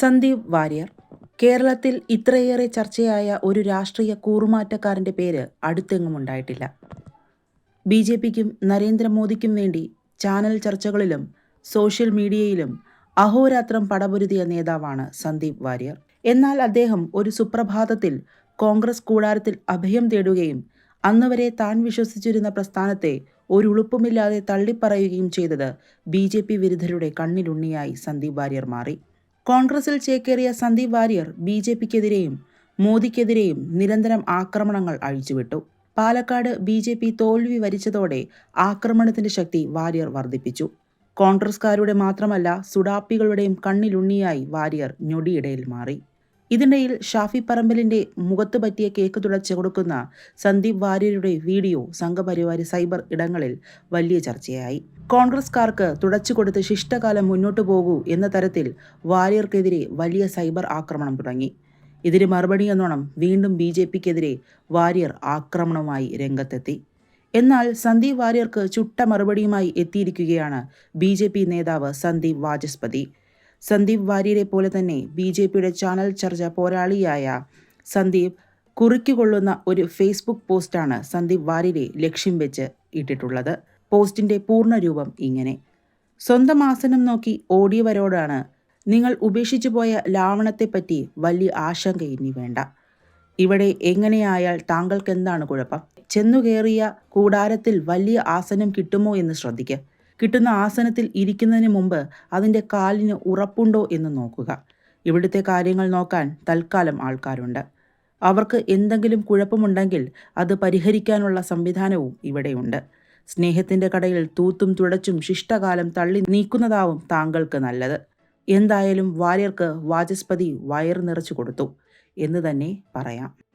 സന്ദീപ് വാര്യർ. കേരളത്തിൽ ഇത്രയേറെ ചർച്ചയായ ഒരു രാഷ്ട്രീയ കൂറുമാറ്റക്കാരന്റെ പേര് അടുത്തെങ്ങും ഉണ്ടായിട്ടില്ല. ബി ജെ പിക്കും നരേന്ദ്രമോദിക്കും വേണ്ടി ചാനൽ ചർച്ചകളിലും സോഷ്യൽ മീഡിയയിലും അഹോരാത്രം പടപൊരുതിയ നേതാവാണ് സന്ദീപ് വാര്യർ. എന്നാൽ അദ്ദേഹം ഒരു സുപ്രഭാതത്തിൽ കോൺഗ്രസ് കൂടാരത്തിൽ അഭയം തേടുകയും അന്നുവരെ താൻ വിശ്വസിച്ചിരുന്ന പ്രസ്ഥാനത്തെ ഒരു ഉളുപ്പുമില്ലാതെ തള്ളിപ്പറയുകയും ചെയ്തത് ബി ജെ പി വിരുദ്ധരുടെ കണ്ണിലുണ്ണിയായി സന്ദീപ് വാര്യർ മാറി. കോൺഗ്രസിൽ ചേക്കേറിയ സന്ദീപ് വാര്യർ ബി ജെ പിക്കെതിരെയും മോദിക്കെതിരെയും നിരന്തരം ആക്രമണങ്ങൾ അഴിച്ചുവിട്ടു. പാലക്കാട് ബി ജെ പി തോൽവി വരിച്ചതോടെ ആക്രമണത്തിന്റെ ശക്തി വാര്യർ വർദ്ധിപ്പിച്ചു. കോൺഗ്രസ്കാരുടെ മാത്രമല്ല സുഡാപ്പികളുടെയും കണ്ണിലുണ്ണിയായി വാര്യർ ഞൊടിയിടയിൽ മാറി. ഇതിനിടയിൽ ഷാഫി പറമ്പലിന്റെ മുഖത്ത് പറ്റിയ കേക്ക് തുടച്ചു കൊടുക്കുന്ന സന്ദീപ് വാര്യരുടെ വീഡിയോ സംഘപരിവാരി സൈബർ ഇടങ്ങളിൽ വലിയ ചർച്ചയായി. കോൺഗ്രസ്കാർക്ക് തുടച്ചു കൊടുത്ത് ശിഷ്ടകാലം മുന്നോട്ടു പോകൂ എന്ന തരത്തിൽ വാര്യർക്കെതിരെ വലിയ സൈബർ ആക്രമണം തുടങ്ങി. ഇതിന് മറുപടി എന്നോണം വീണ്ടും ബി ജെ പിക്കെതിരെ വാര്യർ ആക്രമണവുമായി രംഗത്തെത്തി. എന്നാൽ സന്ദീപ് വാര്യർക്ക് ചുട്ട മറുപടിയുമായി എത്തിയിരിക്കുകയാണ് ബി നേതാവ് സന്ദീപ് വാചസ്പതി. സന്ദീപ് വാര്യരെ പോലെ തന്നെ ബി ജെ പിയുടെ ചാനൽ ചർച്ച പോരാളിയായ സന്ദീപ് കുറിക്കുകൊള്ളുന്ന ഒരു ഫേസ്ബുക്ക് പോസ്റ്റാണ് സന്ദീപ് വാര്യരെ ലക്ഷ്യം വെച്ച് ഇട്ടിട്ടുള്ളത്. പോസ്റ്റിന്റെ പൂർണരൂപം ഇങ്ങനെ. സ്വന്തം ആസനം നോക്കി ഓടിയവരോടാണ് നിങ്ങൾ ഉപേക്ഷിച്ചു പോയ ലാവണത്തെപ്പറ്റി വലിയ ആശങ്ക ഇനി വേണ്ട. ഇവിടെ എങ്ങനെയായാൽ താങ്കൾക്ക് എന്താണ് കുഴപ്പം? ചെന്നുകേറിയ കൂടാരത്തിൽ വലിയ ആസനം കിട്ടുമോ എന്ന് ശ്രദ്ധിക്കുക കിട്ടുന്ന ആസനത്തിൽ ഇരിക്കുന്നതിന് മുമ്പ് അതിന്റെ കാലിന് ഉറപ്പുണ്ടോ എന്ന് നോക്കുക. ഇവിടുത്തെ കാര്യങ്ങൾ നോക്കാൻ തൽക്കാലം ആൾക്കാരുണ്ട്. അവർക്ക് എന്തെങ്കിലും കുഴപ്പമുണ്ടെങ്കിൽ അത് പരിഹരിക്കാനുള്ള സംവിധാനവും ഇവിടെയുണ്ട്. സ്നേഹത്തിന്റെ കടയിൽ തൂത്തും തുടച്ചും ശിഷ്ടകാലം തള്ളി നീക്കുന്നതാവും താങ്കൾക്ക് നല്ലത്. എന്തായാലും വാര്യർക്ക് വാചസ്പതി വയർ നിറച്ചു കൊടുത്തു. എന്ന് തന്നെ പറയാം.